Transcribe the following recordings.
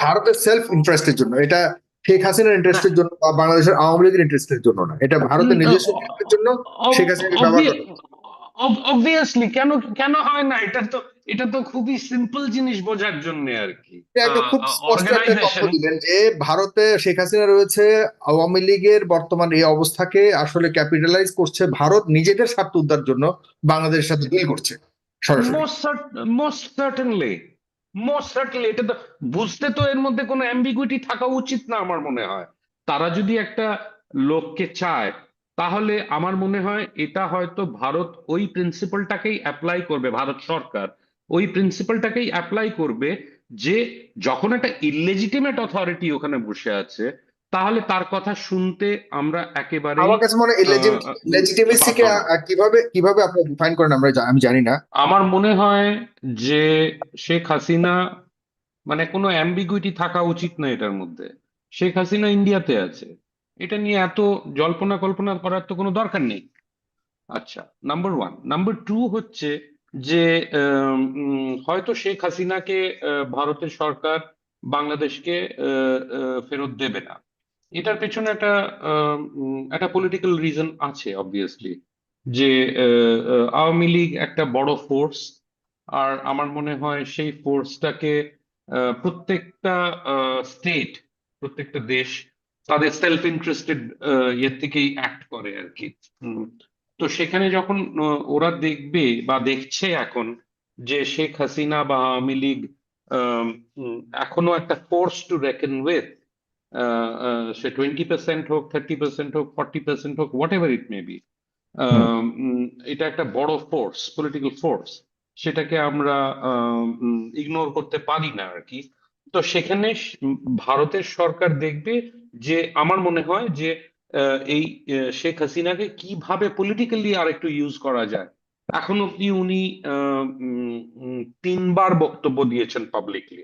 ভারতের সেলফ ইন্টারেস্টের জন্য এটা শেখ হাসিনার ইন্টারেস্টের জন্য বা বাংলাদেশের আওয়ামী লীগের ইন্টারেস্টের জন্য না এটা ভারতের নিজস্ব জন্য শেখ হাসিনাকে ব্যবহার অবভিয়াসলি কেন কেন হয় না? এটা তো এটা তো খুবই সিম্পল জিনিস বোঝার জন্য আর কি। খুব স্পষ্ট একটা তথ্য দিলেন যে ভারতে শেখ হাসিনা রয়েছে আওয়ামী লীগের বর্তমান এই অবস্থাকে আসলে ক্যাপিটালাইজ করছে ভারত নিজেদের স্বার্থ উদ্ধার জন্য বাংলাদেশের সাথে ডিল করছে সরাসরি। মোস্ট সার্টেনলি মোস্ট সার্টেনলি এটা তো বুঝতে তো এর মধ্যে কোনো অ্যাম্বিগুইটি থাকা উচিত না আমার মনে হয়। তারা যদি একটা লোককে চায়, তাহলে আমার মনে হয় এটা হয়তো ভারত ওই প্রিন্সিপালটাকেই অ্যাপ্লাই করবে, ভারত সরকার ওই প্রিন্সিপালটাকেই অ্যাপ্লাই করবে যে যখন একটা ইললেজিটিমেট অথরিটি ওখানে বসে আছে তাহলে তার কথা শুনতে আমরা একেবারে আমার কাছে মনে কীভাবে কীভাবে আপনি ডিফাইন করেন আমরা আমি জানি না। আমার মনে হয় যে শেখ হাসিনা মানে কোনো অ্যাম্বিগুইটি থাকা উচিত না এটার মধ্যে। শেখ হাসিনা ইন্ডিয়াতে আছে। এটা নিয়ে এত জল্পনা কল্পনা করার তো কোনো দরকার নেই। আচ্ছা নাম্বার ওয়ান নাম্বার টু হচ্ছে যে হয়তো শেখ হাসিনাকে ভারতের সরকার বাংলাদেশকে ফেরত দেবে না। এটার পেছনে একটা একটা পলিটিক্যাল রিজন আছে অবভিয়াসলি যে আওয়ামী লীগ একটা বড় ফোর্স আর আমার মনে হয় সেই ফোর্সটাকে প্রত্যেকটা স্টেট প্রত্যেকটা দেশ তাদের সেলফ ইন্টারেস্টেড ইয়ের থেকেই অ্যাক্ট করে আর কি তো সেখানে যখন ওরা দেখবে বা দেখছে এখন যে শেখ হাসিনা বা আওয়ামী লীগ এখনও একটা force to reckon with say twenty percent হোক থার্টি পার্সেন্ট হোক ফর্টি পার্সেন্ট হোক whatever it may be এটা একটা বড় ফোর্স পলিটিক্যাল ফোর্স সেটাকে আমরা ইগনোর করতে পারি না আর কি। তো সেখানে ভারতের সরকার দেখবে যে আমার মনে হয় যে এই শেখ হাসিনাকে কীভাবে পলিটিক্যালি আরেকটু ইউজ করা যায়। এখন অব্দি উনি তিনবার বক্তব্য দিয়েছেন পাবলিকলি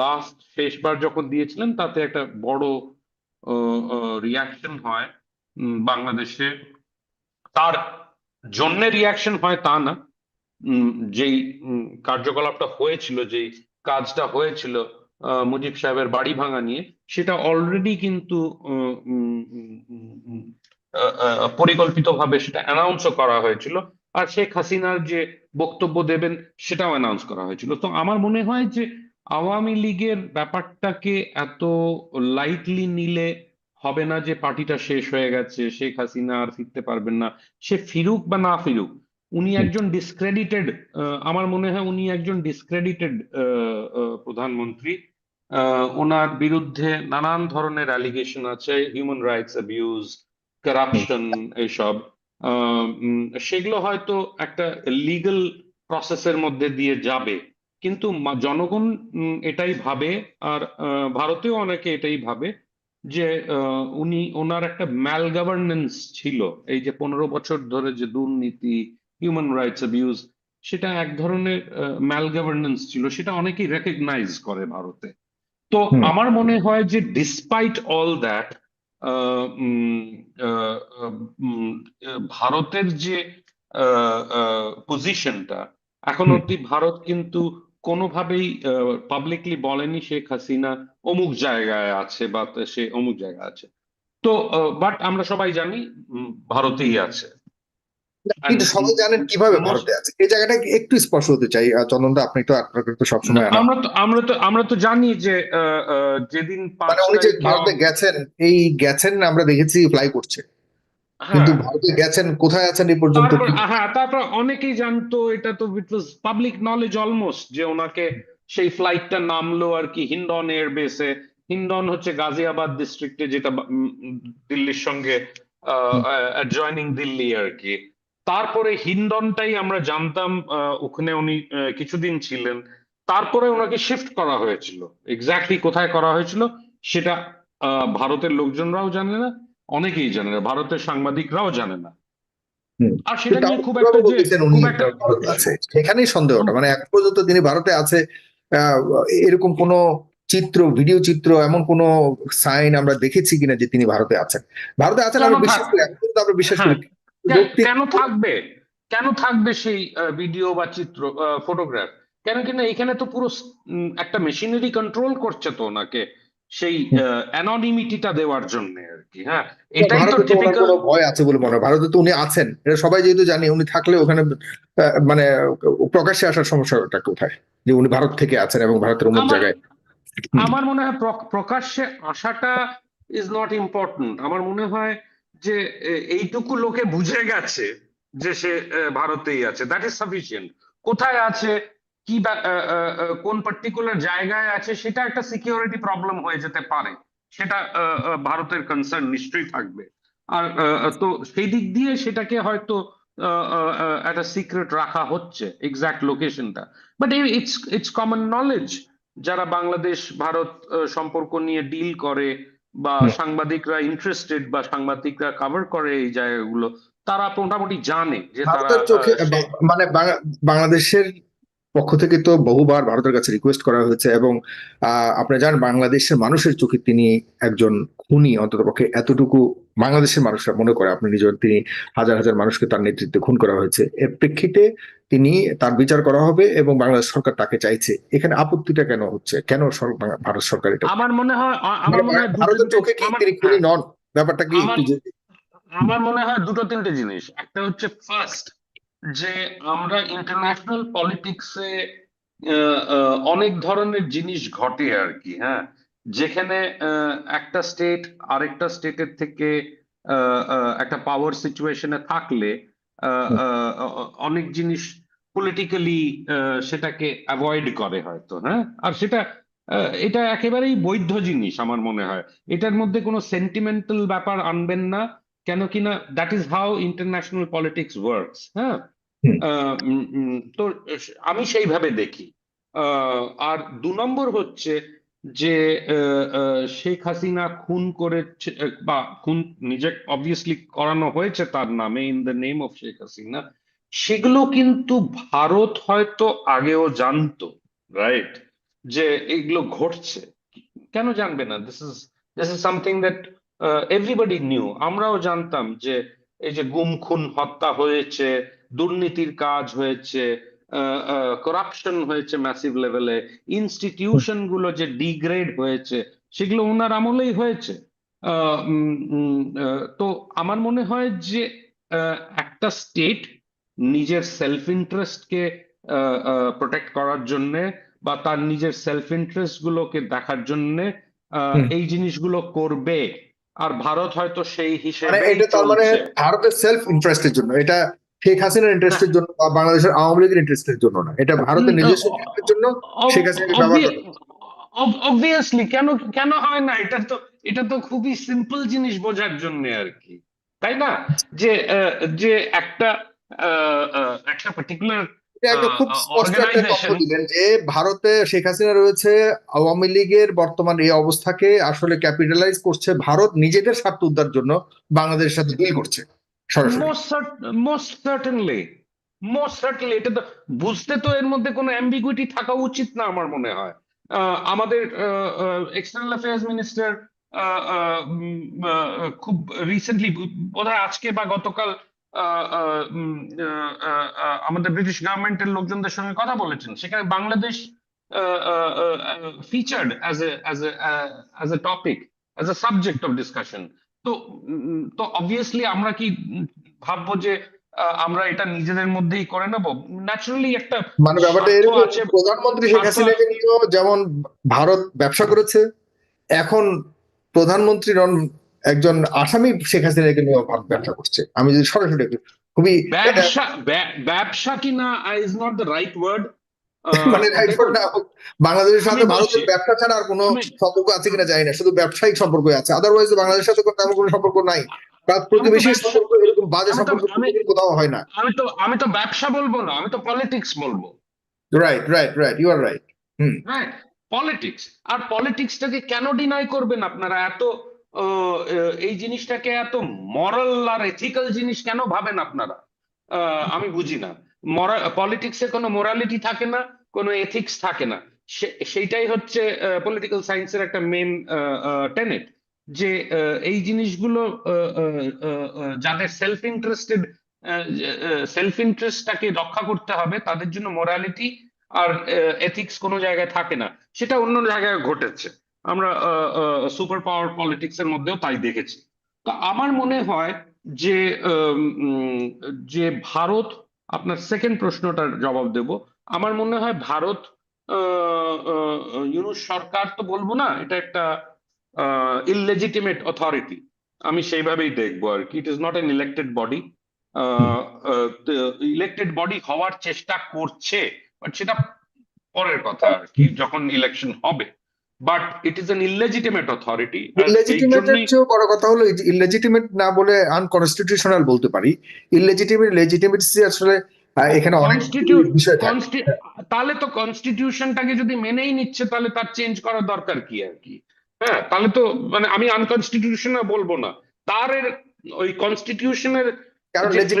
লাস্ট শেষবার যখন দিয়েছিলেন, তাতে একটা বড় রিয়াকশন হয় বাংলাদেশে। তার জন্য রিয়াকশন হয় তা না। যেই কার্যকলাপটা হয়েছিল, যেই কাজটা হয়েছিল মুজিব সাহেবের বাড়ি ভাঙা নিয়ে, সেটা অলরেডি কিন্তু পরিকল্পিতভাবে সেটা অ্যানাউন্সও করা হয়েছিল। আর শেখ হাসিনার যে বক্তব্য দেবেন সেটাও অ্যানাউন্স করা হয়েছিল। তো আমার মনে হয় যে আওয়ামী লীগের ব্যাপারটাকে এত লাইটলি নিলে হবে না যে পার্টিটা শেষ হয়ে গেছে শেখ হাসিনা আর ফিরতে পারবেন না সে ফিরুক বা না ফিরুক উনি একজন ডিসক্রেডিটেড আমার মনে হয় উনি একজন ডিসক্রেডিটেড প্রধানমন্ত্রী। আহ, ওনার বিরুদ্ধে নানান ধরনের অ্যালিগেশন আছে human rights abuse corruption um, সেগুলো হয়তো একটা লিগ্যাল প্রসেসের মধ্যে দিয়ে যাবে। কিন্তু জনগণ এটাই ভাবে আর ভারতেও অনেকে এটাই ভাবে যে উনি ওনার একটা ম্যাল গভর্নেন্স ছিল। এই যে পনেরো বছর ধরে যে দুর্নীতি হিউম্যান রাইটস অ্যাবিউজ সেটা এক ধরনের ম্যাল গভর্নেন্স ছিল। সেটা অনেকেই রেকগনাইজ করে ভারতে। তো আমার মনে হয় যে ডিসপাইট অল দ্যাট ভারতের যে পজিশনটা এখন অব্দি ভারত কিন্তু কোনোভাবেই পাবলিকলি বলেনি শেখ হাসিনা অমুক জায়গায় আছে বা সে অমুক জায়গায় আছে। তো বাট আমরা সবাই জানি উম, ভারতেই আছে। কিন্তু সবাই জানেন কীভাবে ভারতে আছে। এই জায়গাটা একটু স্পষ্ট হতে চাই। চন্দনদা আপনি তো আপনাকে তো সবসময় আমরা তো আমরা তো আমরা তো জানি যে যেদিন মানে উনি যে ভারতে গেছেন এই গেছেন আমরা দেখেছি ফ্লাই করছে। কিন্তু হ্যাঁ ভারতে গেছেন কোথায় আছেন এই পর্যন্ত হ্যাঁ তারপর অনেকেই জানতো এটা তো it was public knowledge almost যে ওনাকে সেই ফ্লাইটটা নামলো আর কি হিন্ডন এয়ারবেসে হিন্ডন হচ্ছে গাজিয়াবাদ ডিস্ট্রিক্টে যেটা দিল্লির সঙ্গে অ্যাডজয়নিং দিল্লি আর কি। তারপরে হিন্দনটাই আমরা জানতাম আহ, ওখানে উনি কিছুদিন ছিলেন। তারপরে ওনাকে শিফট করা হয়েছিল। এক্স্যাক্টলি কোথায় করা হয়েছিল সেটা আহ, ভারতের লোকজনরাও জানে না অনেকেই জানে না ভারতের সাংবাদিকরাও জানে না। আর সেটা নিয়ে খুব একটা যে সেখানেই সন্দেহটা মানে এখন পর্যন্ত তিনি ভারতে আছে আহ, এরকম কোন চিত্র ভিডিও চিত্র এমন কোন সাইন আমরা দেখেছি কিনা যে তিনি ভারতে আছেন। ভারতে আছেন আমরা বিশ্বাস থাক- করি আমরা বিশ্বাস হ্যাঁ, করি। কেন থাকবে? কেন থাকবে সেই ভিডিও বা চিত্র ফটোগ্রাফ কেন কিনা এখানে তো পুরো একটা মেশিনারি কন্ট্রোল করছে তো ওনাকে সেই অ্যানোনিমিটিটা দেওয়ার জন্য আর কি হ্যাঁ? এটাই তো টিপিক্যাল ভয় আছে বলে মনে হয়। ভারতে তো উনি আছেন। এটা সবাই যেহেতু জানি উনি থাকলে ওখানে মানে প্রকাশ্যে আসার সমস্যাটা কোথায়? যে উনি ভারত থেকে আছেন এবং ভারতের আমার জায়গায়। আমার মনে হয় প্রকাশ্যে আসাটা ইজ নট ইম্পর্টেন্ট আমার মনে হয় যে এইটুকু লোকে বুঝে গেছে যে সে ভারতেই আছে। দ্যাট ইজ সাফিসিয়েন্ট কোথায় আছে? কি কোন পার্টিকুলার জায়গায় আছে? সেটা একটা সিকিউরিটি প্রবলেম হয়ে যেতে পারে। সেটা ভারতের কনসার্ন নিশ্চয়ই থাকবে। আর তো সেই দিক দিয়ে সেটাকে হয়তো একটা সিক্রেট রাখা হচ্ছে এক্সাক্ট লোকেশনটা but it's it's common knowledge যারা বাংলাদেশ, ভারত সম্পর্ক নিয়ে ডিল করে বা সাংবাদিকরা ইন্টারেস্টেড বা সাংবাদিকরা কভার করে এই জায়গাগুলো তারা মোটামুটি জানে যে তারা চোখে মানে বাংলা- বাংলাদেশের পক্ষ থেকে তো বহুবার ভারতের কাছে রিকোয়েস্ট করা হয়েছে এবং আহ আপনি জানেন বাংলাদেশের মানুষের চোখে তিনি একজন খুনি অন্ততপক্ষে এতটুকু বাংলাদেশের মানুষরা মনে করে। আপনি নিজের তিনি হাজার হাজার মানুষকে তার নেতৃত্বে খুন করা হয়েছে। এর প্রেক্ষিতে তিনি তার বিচার করা হবে এবং বাংলাদেশ সরকার তাকে চাইছে। এখানে আপত্তিটা কেন হচ্ছে? কেন ভারত সরকার এটা আমার মনে হয় আমার মানে মনে হয় ভারতের চোখে কি তিনি খুনি নন? ব্যাপারটা কি আমার মনে হয় দুটো তিনটে জিনিস। একটা হচ্ছে ফার্স্ট যে আমরা ইন্টারন্যাশনাল পলিটিক্সে অনেক ধরনের জিনিস ঘটে আর কি হ্যাঁ? যেখানে একটা স্টেট আরেকটা স্টেটের থেকে একটা পাওয়ার সিচুয়েশনে থাকলে অনেক জিনিস পলিটিক্যালি সেটাকে অ্যাভয়েড করে হয়তো হ্যাঁ? আর সেটা এটা একেবারেই বৈধ জিনিস আমার মনে হয়। এটার মধ্যে কোনো সেন্টিমেন্টাল ব্যাপার আনবেন না কেন কিনা that is how international politics works হ্যাঁ? তো আমি সেইভাবে দেখি। আর দু নম্বর হচ্ছে যে শেখ হাসিনা খুন আহ, বা খুন নিজে অবভিয়াসলি করানো হয়েছে তার নামে in the name of Sheikh Hasina. সেগুলো কিন্তু ভারত হয়তো আগেও জানতো রাইট যে এগুলো ঘটছে। কেন জানবে না? This is this is something that everybody knew আমরাও জানতাম যে এই যে গুম খুন হত্যা হয়েছে দুর্নীতির কাজ হয়েছে করাপশন হয়েছে ম্যাসিভ লেভেলে ইনস্টিটিউশনগুলো যে ডিগ্রেড হয়েছে সেগুলো ওনার আমলেই হয়েছে। তো আমার মনে হয় যে আহ, একটা স্টেট নিজের সেলফ ইন্টারেস্টকে প্রোটেক্ট করার জন্যে বা তার নিজের সেলফ ইন্টারেস্ট গুলোকে দেখার জন্যে আহ, এই জিনিসগুলো করবে। আর ভারত হয়তো সেই মানে হিসেবে এটা তার মানে ভারতের সেলফ ইন্টারেস্টের জন্য। এটা শেখ হাসিনার ইন্টারেস্টের জন্য বা বাংলাদেশের আওয়ামী লীগের ইন্টারেস্টের জন্য না। এটা ভারতের নিজস্ব জন্য শেখ হাসিনাকে ব্যবহার করে অবভিয়াসলি কেন কেন হয় না? এটা তো এটা তো খুবই সিম্পল জিনিস বোঝার জন্য আর কি। তাই না? যে যে একটা একটা পার্টিকুলার এটা একটা খুব স্পষ্ট একটা তথ্য দিলেন যে ভারতে শেখ হাসিনা রয়েছে আওয়ামী লীগের বর্তমান এই অবস্থাকে আসলে ক্যাপিটালাইজ করছে ভারত নিজেদের স্বার্থ উদ্ধার জন্য বাংলাদেশের সাথে ডিল করছে। Most most certainly most certainly এটা তো বুঝতে তো এর মধ্যে কোনো অ্যাম্বিগুইটি থাকা উচিত না আমার মনে হয়। আমাদের এক্সটার্নাল অ্যাফেয়ার্স মিনিস্টার খুব রিসেন্টলি বোধহয় আজকে বা গতকাল আমাদের ব্রিটিশ গভর্নমেন্টের লোকজনদের সঙ্গে কথা বলেছেন। সেখানে Bangladesh featured as a as a as a topic as a subject of discussion তো তো অবভিয়াসলি আমরা কি ভাববো যে আমরা এটা নিজেদের মধ্যেই করে নেব? ন্যাচারালি একটা মানে ব্যাপারটা এরকম আছে প্রধানমন্ত্রী শেখ হাসিনাকে নিয়েও যেমন ভারত ব্যবসা করেছে এখন প্রধানমন্ত্রী একজন আসামি শেখ হাসিনাকে নিয়েও ভারত ব্যবসা করছে। আমি যদি সরাসরি খুবই ব্যবসা ব্যা- ব্যবসা কিনা is not the right word মানে right word না বাংলাদেশের সাথে ভারতের ব্যবসা ছাড়া আর কোনো সম্পর্ক আছে কিনা জানি না শুধু ব্যবসায়িক সম্পর্ক আছে আদারওয়াইজ বাংলাদেশের সাথে কোনো তেমন কোনো সম্পর্ক নাই। বা প্রতিবেশীর সম্পর্ক এরকম বাজে সম্পর্ক কোথাও হয় না। আমি তো আমি তো ব্যবসা বলব না আমি তো পলিটিক্স বলব। Right right right you are right hmm. Politics আর পলিটিক্সটাকে কেন ডিনাই করবেন আপনারা? এত এই জিনিসটাকে এত মরাল আর এথিক্যাল জিনিস কেন ভাবেন আপনারা? আহ, আমি বুঝি না। পলিটিক্সে কোনো মোরালিটি থাকে না কোনো এথিক্স থাকে না। সেইটাই হচ্ছে পলিটিক্যাল সায়েন্সের একটা মেন টেনেট যে এই জিনিসগুলো যাদের সেলফ ইন্টারেস্টেড সেলফ ইন্টারেস্টটাকে রক্ষা করতে হবে, তাদের জন্য মোরালিটি আর এথিক্স কোনো জায়গায় থাকে না। সেটা অন্য জায়গায় ঘটেছে। আমরা সুপার পাওয়ার পলিটিক্স এর মধ্যেও তাই দেখেছি। তো আমার মনে হয় যে যে ভারত, আপনার সেকেন্ড প্রশ্নটার জবাব দেব। আমার মনে হয় ভারত ইউনুস সরকার তো বলব না এটা একটা ইললেজিটিমেট অথরিটি আমি সেইভাবেই দেখব আর কি। It is not an elected body elected body হওয়ার চেষ্টা করছে বাট সেটা পরের কথা আর কি যখন ইলেকশন হবে। But it is an illegitimate authority চেয়েও বড় কথা হলো ইলেজিটিমেট না বলে আনকনস্টিটিউশনাল বলতে পারি। ইলেজিটিমেট লেজিটিমেসি আসলে এখানে থাকে। কনস্টি- তাহলে তো কনস্টিটিউশনটাকে যদি মেনেই নিচ্ছে তাহলে তার চেঞ্জ করার দরকার কি আর কি? হ্যাঁ তাহলে তো মানে আমি আনকনস্টিটিউশনাল বলব না। তার ওই কনস্টিটিউশনের যে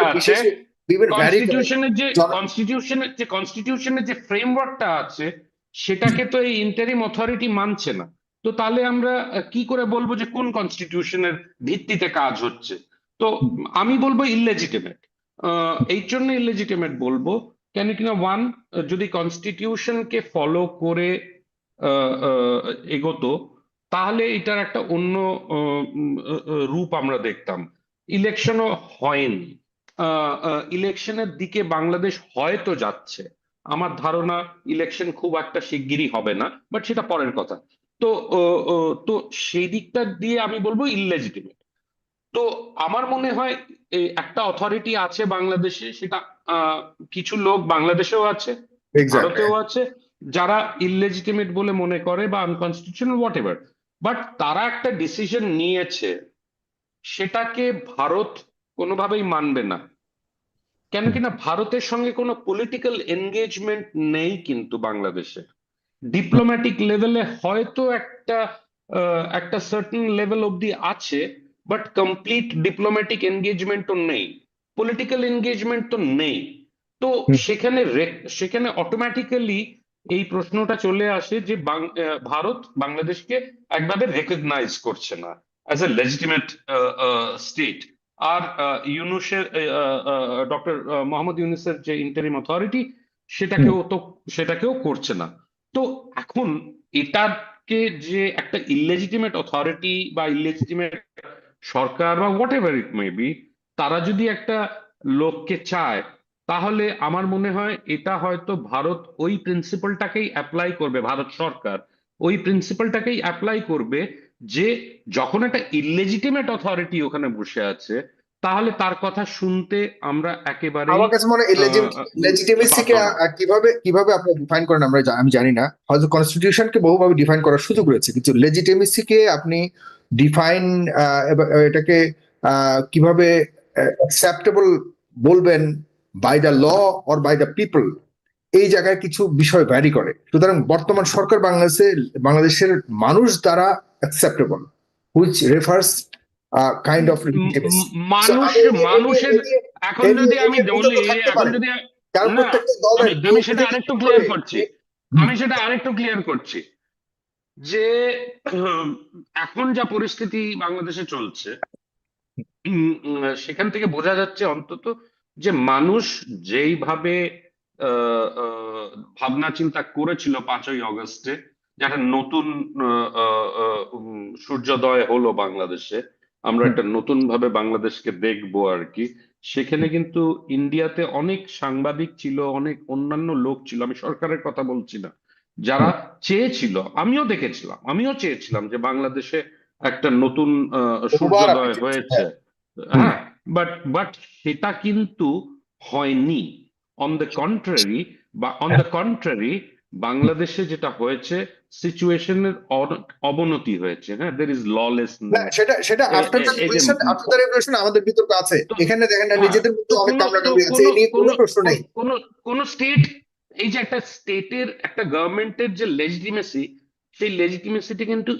করে। কনস্টিটিউশনের যে কনস্টিটিউশনের যে কনস্টিটিউশনের যে ফ্রেমওয়ার্কটা আছে সেটাকে তো এই ইন্টারিম অথরিটি মানছে না। তো তাহলে আমরা কি করে বলব যে কোন কনস্টিটিউশনের ভিত্তিতে কাজ হচ্ছে? তো আমি বলব ইললেজিটিমেট এই জন্য ইললেজিটিমেট বলব। কেন কিনা ওয়ান যদি কনস্টিটিউশনকে ফলো করে এগোতো, তাহলে এটার একটা অন্য রূপ আমরা দেখতাম। ইলেকশনও হয়নি। ইলেকশনের দিকে বাংলাদেশ হয়তো যাচ্ছে। আমার ধারণা ইলেকশন খুব একটা শিগগিরই হবে না বাট সেটা পরের কথা। তো তো সেই দিকটা দিয়ে আমি বলব ইললেজিটিমেট তো আমার মনে হয় একটা অথরিটি আছে বাংলাদেশে সেটা আহ, কিছু লোক বাংলাদেশেও আছে ভারতেও আছে যারা ইললেজিটিমেট বলে মনে করে বা আনকনস্টিটিউশনাল হোয়াট এভার বাট তারা একটা ডিসিশন নিয়েছে সেটাকে ভারত কোনোভাবেই মানবে না। কেন কিনা ভারতের সঙ্গে কোনো পলিটিক্যাল এনগেজমেন্ট নেই কিন্তু বাংলাদেশে। ডিপ্লোম্যাটিক লেভেলে হয়তো একটা আহ, একটা সার্টেন লেভেল অব্দি আছে বাট কমপ্লিট ডিপ্লোম্যাটিক এনগেজমেন্ট তো নেই পলিটিক্যাল এনগেজমেন্ট তো নেই তো সেখানে সেখানে অটোমেটিক্যালি এই প্রশ্নটা চলে আসে যে ভারত বাংলাদেশকে একভাবে রেকগনাইজ করছে না অ্যাজ এ লেজিটিমেট স্টেট আর ইউনুসের ডক্টর মোহাম্মদ ইউনুসের যে ইন্টারিম অথরিটি সেটাকেও তো সেটাকেও করছে না। তো এখন এটাকে যে একটা ইললেজিটিমেট অথরিটি বা ইললেজিটিমেট সরকার বা whatever it may be তারা যদি একটা লোককে চায় তাহলে আমার মনে হয় এটা হয়তো ভারত ওই প্রিন্সিপালটাকেই অ্যাপ্লাই করবে ভারত সরকার ওই প্রিন্সিপালটাকেই অ্যাপ্লাই করবে যে যখন একটা ইললেজিটিমেট অথরিটি ওখানে বসে আছে তাহলে তার কথা শুনতে আমরা একেবারে আমার কাছে মনে লেজিটিমেসি কে বাধ্য না। আহ, কীভাবে কীভাবে আপনি ডিফাইন করেন আমরা আমি জানি না হয়তো কনস্টিটিউশনকে বহুভাবে ডিফাইন করার সুযোগ রয়েছে কিন্তু লেজিটিমেসি কে আপনি ডিফাইন এটাকে কীভাবে অ্যাকসেপ্টেবল বলবেন by the law or by the people এই জায়গায় কিছু বিষয় ভ্যারি করে সুতরাং বর্তমান সরকার বাংলাদেশে বাংলাদেশের মানুষ দ্বারা acceptable which refers kind of মানুষ মানুষের এখন যদি আমি বলি এখন যদি আমি সেটা আরেকটু ক্লিয়ার করছি আমি সেটা আরেকটু ক্লিয়ার করছি যে এখন যা পরিস্থিতি বাংলাদেশে চলছে সেখান থেকে বোঝা যাচ্ছে অন্তত যে মানুষ যেইভাবে ভাবনা চিন্তা করেছিল পাঁচই অগস্টে যারা নতুন সূর্যোদয় হলো বাংলাদেশে, আমরা একটা নতুন ভাবে বাংলাদেশকে দেখব আর কি, সেখানে কিন্তু ইন্ডিয়াতে অনেক সাংবাদিক ছিল, অনেক অন্যান্য লোক ছিল, আমি সরকারের কথা বলছি না যারা চেয়েছিল আমিও দেখেছিলাম আমিও চেয়েছিলাম যে বাংলাদেশে একটা নতুন সূর্যোদয় হয়েছে। হ্যাঁ বাট বাট সেটা কিন্তু হয়নি। অন দ্য কন্ট্রারি বা অন দ্য কন্ট্রারি বাংলাদেশে যেটা হয়েছে সিচুয়েশনের অবনতি হয়েছে। হ্যাঁ দের ইজ না ললেসনেস সেটা সেটা after the revolution after the revolution আমাদের বিতর্ক আছে। এখানে দেখেন না হ্যাঁ, নিজেদের মধ্যে অনেক কামড়াকামড়ি আছে এই নিয়ে কোনো কোনো- প্রশ্ন নেই। কোন কোন স্টেট এই যে একটা স্টেটের একটা গভর্নমেন্টের যে লেজিটিমেসি সেই লেজিটিমেসিটি কিন্তু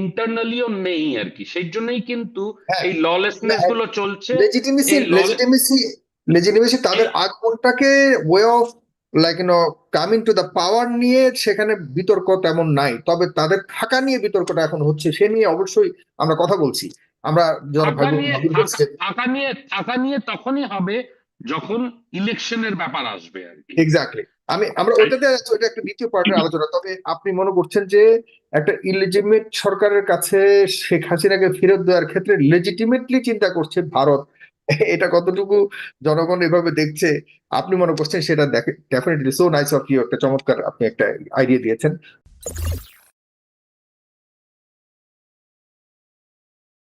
ইন্টারনালিও নেই আর কি। সেই জন্যই কিন্তু হ্যাঁ, এই ললেসনেসগুলো চলছে। লেজিটিমেসি লেজিটিমেসি লেজিটিমেসি তাদের আগমনটাকে way of like you know coming to the power নিয়ে সেখানে বিতর্ক তেমন নাই। তবে তাদের থাকা নিয়ে বিতর্কটা এখন হচ্ছে সে নিয়ে অবশ্যই আমরা কথা বলছি। আমরা নিয়ে থাকা নিয়ে তখনই হবে যখন ইলেকশনের ব্যাপার আসবে আর কি। এক্স্যাক্টলি আমি আমরা আছি, ওইটা একটা দ্বিতীয় পার্টের আলোচনা। তবে আপনি মনে করছেন যে একটা ইলেজিমেট সরকারের কাছে শেখ হাসিনাকে ফেরত দেওয়ার ক্ষেত্রে লেজিটিমেটলি চিন্তা করছে ভারত। এটা কতটুকু জনগণ এভাবে দেখছে আপনি মনে করছেন সেটা দেখে definitely so nice of you একটা চমৎকার আপনি একটা আইডিয়া দিয়েছেন।